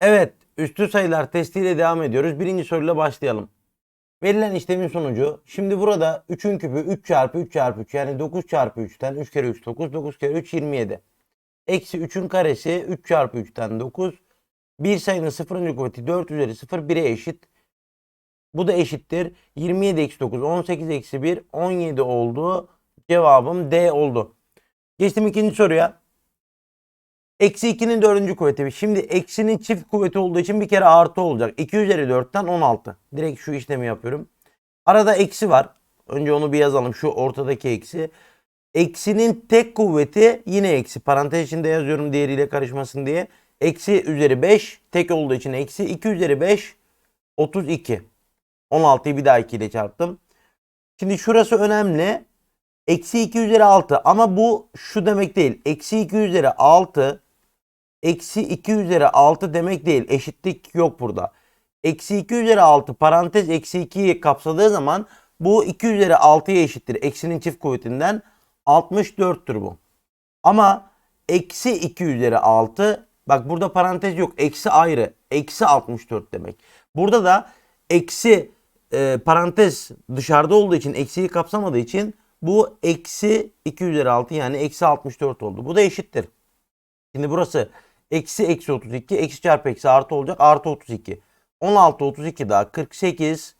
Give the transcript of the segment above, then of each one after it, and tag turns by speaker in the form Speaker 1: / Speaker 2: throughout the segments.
Speaker 1: Evet, üstü sayılar testiyle devam ediyoruz. Birinci soruyla başlayalım. Verilen işlemin sonucu, şimdi burada 3'ün küpü 3 çarpı 3 çarpı 3 yani 9 çarpı 3'ten 3 kere 3 9, 9 kere 3 27. Eksi 3'ün karesi 3 çarpı 3'ten 9. Bir sayının sıfırıncı kuvveti 4 üzeri 0 1'e eşit. Bu da eşittir. 27 eksi 9, 18 eksi 1, 17 oldu. Cevabım D oldu. Geçtim ikinci soruya. Eksi 2'nin dördüncü kuvveti. Şimdi eksinin çift kuvveti olduğu için bir kere artı olacak. 2 üzeri 4'ten 16. Direkt şu işlemi yapıyorum. Arada eksi var. Önce onu bir yazalım. Şu ortadaki eksi. Eksinin tek kuvveti yine eksi. Parantez içinde yazıyorum diğeriyle karışmasın diye. Eksi üzeri 5. Tek olduğu için eksi. 2 üzeri 5. 32. 16'yı bir daha 2 ile çarptım. Şimdi şurası önemli. Eksi 2 üzeri 6 ama bu şu demek değil. Eksi 2 üzeri 6 eksi 2 üzeri 6 demek değil. Eşitlik yok burada. Eksi 2 üzeri 6 parantez eksi 2'yi kapsadığı zaman bu 2 üzeri 6'ya eşittir. Eksinin çift kuvvetinden 64'tür bu. Ama eksi 2 üzeri 6 bak burada parantez yok. Eksi ayrı. Eksi 64 demek. Burada da eksi e, parantez dışarıda olduğu için eksiyi kapsamadığı için bu eksi 2 üzeri 6 yani eksi 64 oldu. Bu da eşittir. Şimdi burası eksi eksi 32 eksi çarpı eksi artı olacak artı 32. 16 32 daha 48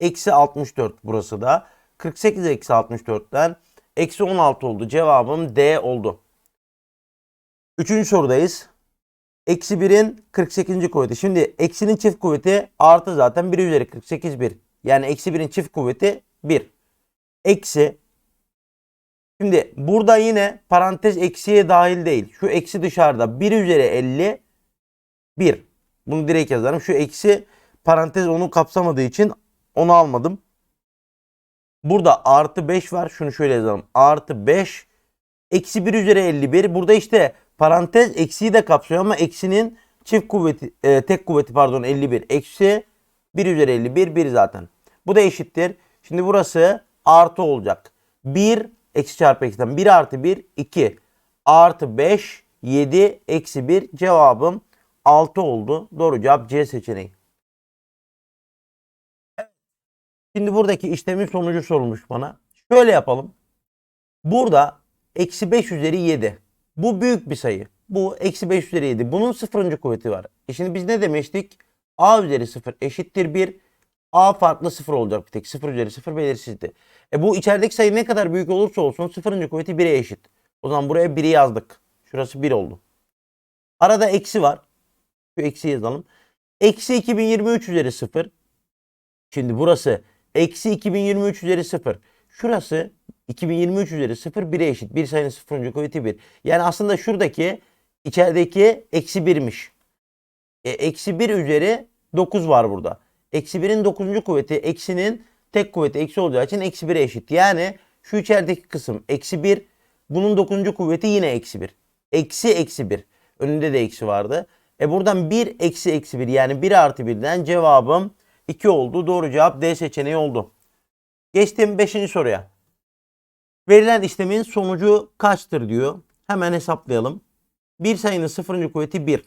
Speaker 1: eksi 64 burası da. 48 eksi 64'ten eksi 16 oldu. Cevabım D oldu. Üçüncü sorudayız. Eksi 1'in 48. kuvveti. Şimdi eksinin çift kuvveti artı zaten 1 üzeri 48 1. Yani eksi 1'in çift kuvveti 1. Eksi Şimdi burada yine parantez eksiye dahil değil. Şu eksi dışarıda. 1 üzeri 50 1. Bunu direkt yazarım. Şu eksi parantez onu kapsamadığı için onu almadım. Burada artı 5 var. Şunu şöyle yazalım. Artı 5 eksi 1 üzeri 51. Burada işte parantez eksiyi de kapsıyor ama eksinin çift kuvveti e, tek kuvveti pardon 51. Eksi 1 üzeri 51 1 zaten. Bu da eşittir. Şimdi burası artı olacak. 1 Eksi çarpı eksiden 1 artı 1 2 artı 5 7 eksi 1 cevabım 6 oldu. Doğru cevap C seçeneği. Şimdi buradaki işlemin sonucu sorulmuş bana. Şöyle yapalım. Burada eksi 5 üzeri 7. Bu büyük bir sayı. Bu eksi 5 üzeri 7. Bunun sıfırıncı kuvveti var. E şimdi biz ne demiştik? A üzeri 0 eşittir 1. A farklı 0 olacak bir tek. 0 üzeri 0 belirsizdi. E bu içerideki sayı ne kadar büyük olursa olsun sıfırıncı kuvveti 1'e eşit. O zaman buraya 1'i yazdık. Şurası 1 oldu. Arada eksi var. Şu eksi yazalım. Eksi 2023 üzeri 0. Şimdi burası eksi 2023 üzeri 0. Şurası 2023 üzeri 0 1'e eşit. Bir sayının sıfırıncı kuvveti 1. Yani aslında şuradaki içerideki eksi 1'miş. E, eksi 1 üzeri 9 var burada. Eksi 1'in 9. kuvveti eksinin tek kuvveti eksi olacağı için eksi 1'e eşit. Yani şu içerideki kısım eksi 1. Bunun 9. kuvveti yine eksi 1. Eksi eksi 1. Önünde de eksi vardı. E buradan 1 eksi eksi 1 yani 1 artı 1'den cevabım 2 oldu. Doğru cevap D seçeneği oldu. Geçtim 5. soruya. Verilen işlemin sonucu kaçtır diyor. Hemen hesaplayalım. Bir sayının sıfırıncı kuvveti 1.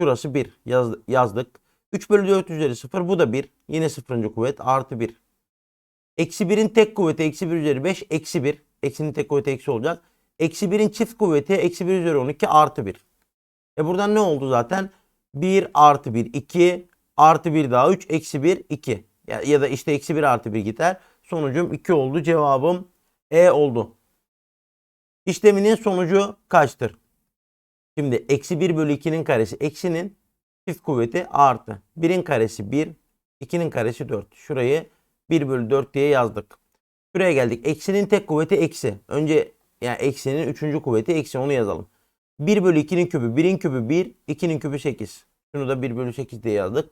Speaker 1: Şurası 1 Yaz, yazdık. 3 bölü 4 üzeri 0 bu da 1. Yine sıfırıncı kuvvet artı 1. Eksi 1'in tek kuvveti eksi 1 üzeri 5 eksi 1. Eksinin tek kuvveti eksi olacak. Eksi 1'in çift kuvveti eksi 1 üzeri 12 artı 1. E buradan ne oldu zaten? 1 artı 1 2 artı 1 daha 3 eksi 1 2. Ya, ya da işte eksi 1 artı 1 gider. Sonucum 2 oldu. Cevabım E oldu. İşleminin sonucu kaçtır? Şimdi eksi 1 bölü 2'nin karesi eksinin çift kuvveti artı. 1'in karesi 1 2'nin karesi 4. Şurayı 1 bölü 4 diye yazdık. Şuraya geldik. Eksinin tek kuvveti eksi. Önce yani eksinin 3. kuvveti eksi onu yazalım. 1 bölü 2'nin kübü 1'in kübü 1 2'nin kübü 8. Şunu da 1 bölü 8 diye yazdık.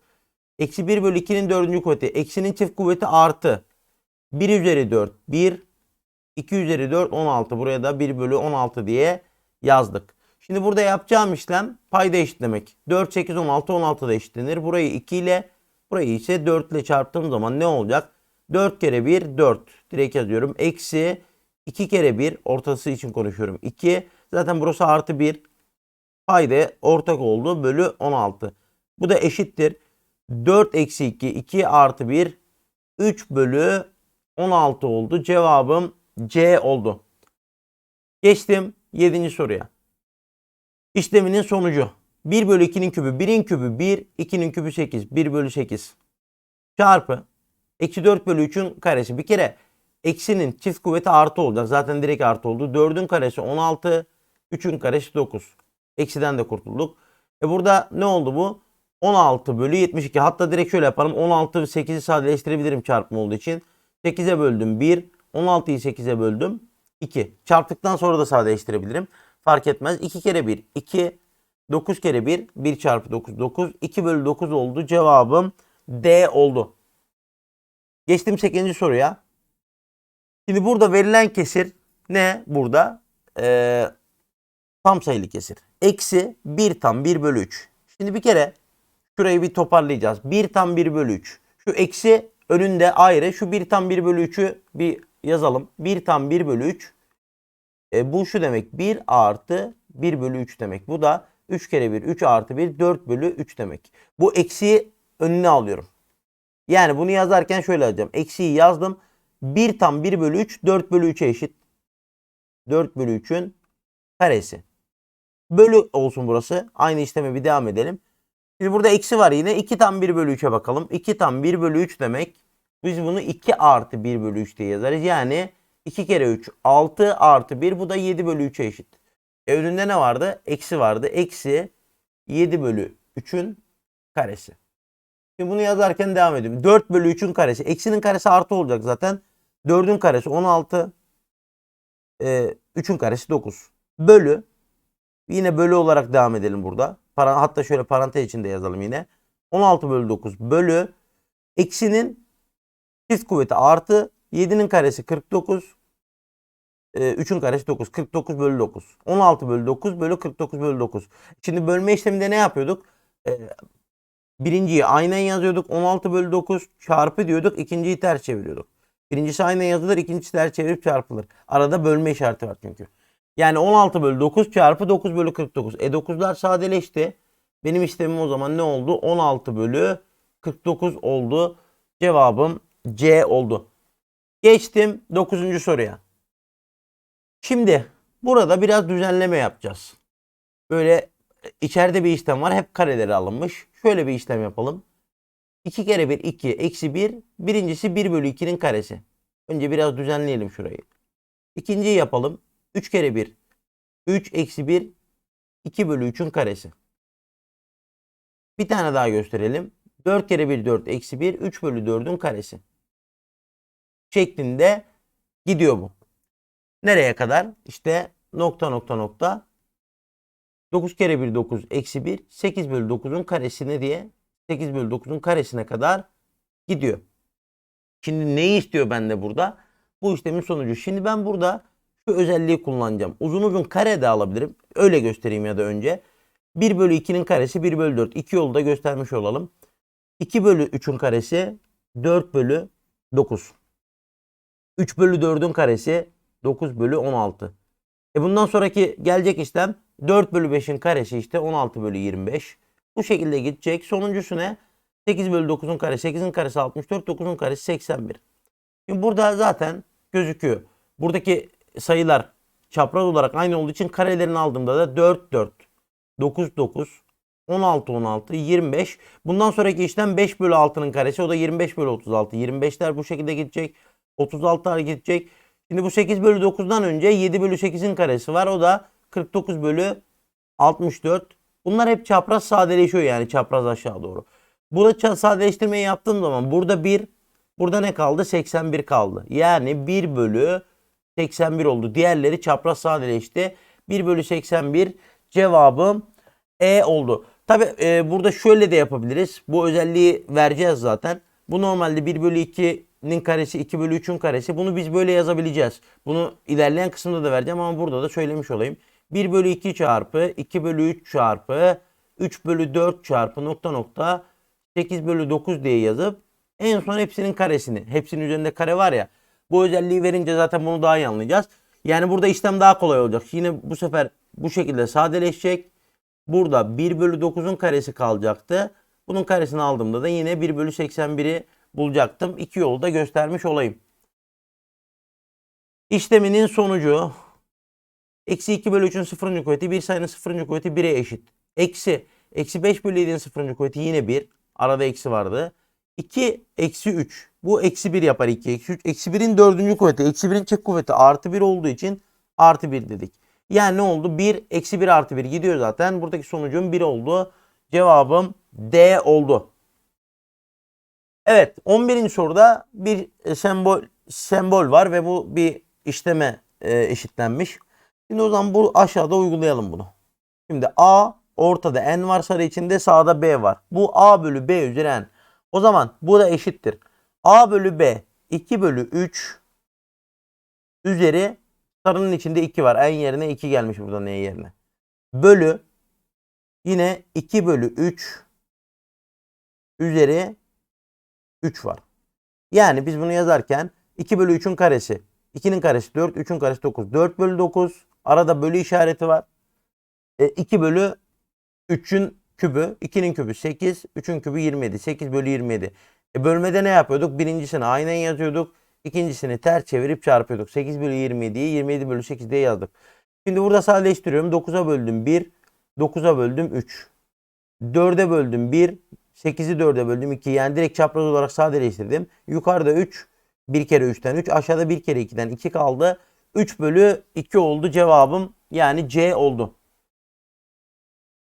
Speaker 1: Eksi 1 bölü 2'nin 4. kuvveti. Eksinin çift kuvveti artı. 1 üzeri 4 1. 2 üzeri 4 16. Buraya da 1 bölü 16 diye yazdık. Şimdi burada yapacağım işlem payda eşitlemek. 4, 8, 16, 16 da eşitlenir. Burayı 2 ile burayı ise 4 ile çarptığım zaman ne olacak? 4 kere 1 4. Direkt yazıyorum. Eksi 2 kere 1 ortası için konuşuyorum. 2 zaten burası artı 1. Payda ortak oldu bölü 16. Bu da eşittir. 4 eksi 2 2 artı 1 3 bölü 16 oldu. Cevabım C oldu. Geçtim 7. soruya. İşleminin sonucu. 1 bölü 2'nin kübü 1'in kübü 1, 2'nin kübü 8. 1 bölü 8 çarpı eksi 4 bölü 3'ün karesi. Bir kere eksinin çift kuvveti artı olacak. Zaten direkt artı oldu. 4'ün karesi 16, 3'ün karesi 9. Eksiden de kurtulduk. E burada ne oldu bu? 16 bölü 72. Hatta direkt şöyle yapalım. 16 ve 8'i sadeleştirebilirim çarpma olduğu için. 8'e böldüm 1. 16'yı 8'e böldüm 2. Çarptıktan sonra da sadeleştirebilirim. Fark etmez. 2 kere 1 2. 9 kere 1 1 çarpı 9 9. 2 bölü 9 oldu. Cevabım D oldu. Geçtim 8. soruya. Şimdi burada verilen kesir ne burada? Ee, tam sayılı kesir. Eksi 1 tam 1 bölü 3. Şimdi bir kere şurayı bir toparlayacağız. 1 tam 1 bölü 3. Şu eksi önünde ayrı. Şu 1 tam 1 bölü 3'ü bir yazalım. 1 tam 1 bölü 3. E, bu şu demek 1 artı 1 bölü 3 demek. Bu da 3 kere 1 3 artı 1 4 bölü 3 demek. Bu eksiyi önüne alıyorum. Yani bunu yazarken şöyle yazacağım. Eksiyi yazdım. 1 tam 1 bölü 3 4 bölü 3'e eşit. 4 bölü 3'ün karesi. Bölü olsun burası. Aynı işleme bir devam edelim. Şimdi burada eksi var yine. 2 tam 1 bölü 3'e bakalım. 2 tam 1 bölü 3 demek. Biz bunu 2 artı 1 bölü 3 diye yazarız. Yani 2 kere 3 6 artı 1 bu da 7 bölü 3'e eşit. E önünde ne vardı? Eksi vardı. Eksi 7 bölü 3'ün karesi. Şimdi bunu yazarken devam ediyorum. 4 bölü 3'ün karesi. Eksinin karesi artı olacak zaten. 4'ün karesi 16. E, 3'ün karesi 9. Bölü. Yine bölü olarak devam edelim burada. Hatta şöyle parantez içinde yazalım yine. 16 bölü 9 bölü. Eksinin çift kuvveti artı. 7'nin karesi 49. E, 3'ün karesi 9. 49 bölü 9. 16 bölü 9 bölü 49 bölü 9. Şimdi bölme işleminde ne yapıyorduk? E, Birinciyi aynen yazıyorduk. 16 bölü 9 çarpı diyorduk. İkinciyi ters çeviriyorduk. Birincisi aynen yazılır. ikincisi ters çevirip çarpılır. Arada bölme işareti var çünkü. Yani 16 bölü 9 çarpı 9 bölü 49. E 9'lar sadeleşti. Benim işlemim o zaman ne oldu? 16 bölü 49 oldu. Cevabım C oldu. Geçtim 9. soruya. Şimdi burada biraz düzenleme yapacağız. Böyle içeride bir işlem var. Hep kareleri alınmış. Şöyle bir işlem yapalım. 2 kere 1 2 eksi 1. Birincisi 1 bölü 2'nin karesi. Önce biraz düzenleyelim şurayı. İkinciyi yapalım. 3 kere 1 3 eksi 1 2 bölü 3'ün karesi. Bir tane daha gösterelim. 4 kere 1 4 eksi 1 3 bölü 4'ün karesi. Şeklinde gidiyor bu. Nereye kadar? İşte nokta nokta nokta 9 kere 1 9 eksi 1 8 bölü 9'un karesine diye 8 bölü 9'un karesine kadar gidiyor. Şimdi neyi istiyor bende burada? Bu işlemin sonucu. Şimdi ben burada şu özelliği kullanacağım. Uzun uzun kare de alabilirim. Öyle göstereyim ya da önce. 1 bölü 2'nin karesi 1 bölü 4. İki yolu da göstermiş olalım. 2 bölü 3'ün karesi 4 bölü 9. 3 bölü 4'ün karesi 9 bölü 16. E bundan sonraki gelecek işlem 4 bölü 5'in karesi işte 16 bölü 25. Bu şekilde gidecek. Sonuncusu ne? 8 bölü 9'un karesi. 8'in karesi 64. 9'un karesi 81. Şimdi burada zaten gözüküyor. Buradaki sayılar çapraz olarak aynı olduğu için karelerini aldığımda da 4 4 9 9 16 16 25. Bundan sonraki işlem 5 bölü 6'nın karesi. O da 25 bölü 36. 25'ler bu şekilde gidecek. 36'lar gidecek. Şimdi bu 8 bölü 9'dan önce 7 bölü 8'in karesi var. O da 49 bölü 64. Bunlar hep çapraz sadeleşiyor yani çapraz aşağı doğru. Burada sadeleştirmeyi yaptığım zaman burada 1, burada ne kaldı? 81 kaldı. Yani 1 bölü 81 oldu. Diğerleri çapraz sadeleşti. 1 bölü 81 cevabım E oldu. Tabi e, burada şöyle de yapabiliriz. Bu özelliği vereceğiz zaten. Bu normalde 1 bölü 2'nin karesi 2 bölü 3'ün karesi. Bunu biz böyle yazabileceğiz. Bunu ilerleyen kısımda da vereceğim ama burada da söylemiş olayım. 1 bölü 2 çarpı 2 bölü 3 çarpı 3 bölü 4 çarpı nokta nokta 8 bölü 9 diye yazıp en son hepsinin karesini. Hepsinin üzerinde kare var ya. Bu özelliği verince zaten bunu daha iyi anlayacağız. Yani burada işlem daha kolay olacak. Yine bu sefer bu şekilde sadeleşecek. Burada 1 bölü 9'un karesi kalacaktı. Bunun karesini aldığımda da yine 1 bölü 81'i bulacaktım. İki yolu da göstermiş olayım. İşleminin sonucu eksi 2 bölü 3'ün sıfırıncı kuvveti bir sayının sıfırıncı kuvveti 1'e eşit. Eksi eksi 5 bölü 7'nin sıfırıncı kuvveti yine 1. Arada eksi vardı. 2 eksi 3. Bu eksi 1 yapar 2 eksi 3. Eksi 1'in dördüncü kuvveti. Eksi 1'in çift kuvveti artı 1 olduğu için artı 1 dedik. Yani ne oldu? 1 eksi 1 artı 1 gidiyor zaten. Buradaki sonucum 1 oldu. Cevabım D oldu. Evet 11. soruda bir e, sembol sembol var ve bu bir işleme e, eşitlenmiş. Şimdi o zaman bu aşağıda uygulayalım bunu. Şimdi A ortada n var sarı içinde sağda B var. Bu A bölü B üzeri n. O zaman bu da eşittir. A bölü B 2 bölü 3 üzeri sarının içinde 2 var. n yerine 2 gelmiş burada n yerine. Bölü yine 2 bölü 3 üzeri 3 var. Yani biz bunu yazarken 2 bölü 3'ün karesi 2'nin karesi 4, 3'ün karesi 9. 4 bölü 9 arada bölü işareti var. E, 2 bölü 3'ün kübü 2'nin kübü 8, 3'ün kübü 27. 8 bölü 27. E, bölmede ne yapıyorduk? Birincisini aynen yazıyorduk. İkincisini ters çevirip çarpıyorduk. 8 bölü 27'yi 27 bölü 8 diye yazdık. Şimdi burada sadeleştiriyorum. 9'a böldüm 1, 9'a böldüm 3. 4'e böldüm 1, 8'i 4'e böldüm 2. Yani direkt çapraz olarak sadeleştirdim. Yukarıda 3, 1 kere 3'ten 3. Aşağıda 1 kere 2'den 2 kaldı. 3 bölü 2 oldu cevabım. Yani C oldu.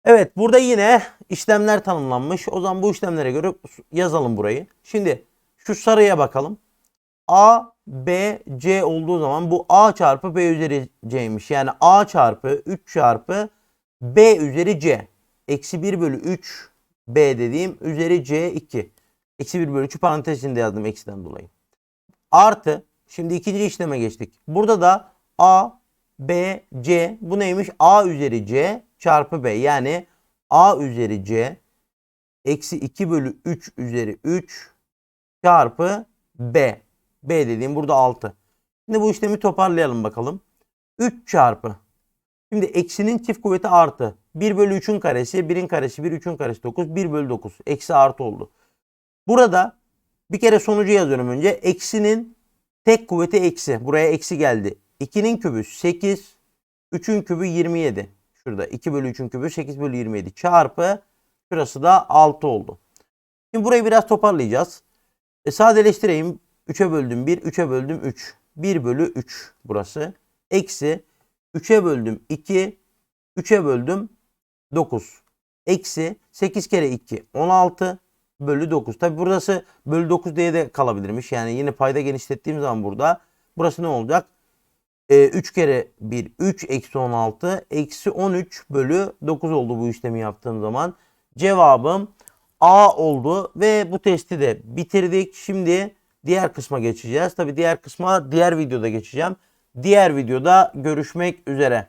Speaker 1: Evet burada yine işlemler tanımlanmış. O zaman bu işlemlere göre yazalım burayı. Şimdi şu sarıya bakalım. A, B, C olduğu zaman bu A çarpı B üzeri C'ymiş. Yani A çarpı 3 çarpı B üzeri C. Eksi 1 bölü 3 B dediğim üzeri C 2. Eksi 1 bölü 3 parantez içinde yazdım eksiden dolayı. Artı şimdi ikinci işleme geçtik. Burada da A, B, C bu neymiş? A üzeri C çarpı B. Yani A üzeri C eksi 2 bölü 3 üzeri 3 çarpı B. B dediğim burada 6. Şimdi bu işlemi toparlayalım bakalım. 3 çarpı. Şimdi eksinin çift kuvveti artı. 1 bölü 3'ün karesi, 1'in karesi, 1 3'ün karesi 9, 1 bölü 9. Eksi artı oldu. Burada bir kere sonucu yazıyorum önce. Eksinin tek kuvveti eksi. Buraya eksi geldi. 2'nin kübü 8, 3'ün kübü 27. Şurada 2 bölü 3'ün kübü 8 bölü 27 çarpı şurası da 6 oldu. Şimdi burayı biraz toparlayacağız. E, sadeleştireyim. 3'e böldüm 1, 3'e böldüm 3. 1 bölü 3 burası. Eksi 3'e böldüm 2, 3'e böldüm 9. Eksi 8 kere 2 16 bölü 9. Tabi burası bölü 9 diye de kalabilirmiş. Yani yine payda genişlettiğim zaman burada burası ne olacak? E, 3 kere 1 3 eksi 16 eksi 13 bölü 9 oldu bu işlemi yaptığım zaman. Cevabım A oldu ve bu testi de bitirdik. Şimdi diğer kısma geçeceğiz. Tabi diğer kısma diğer videoda geçeceğim. Diğer videoda görüşmek üzere.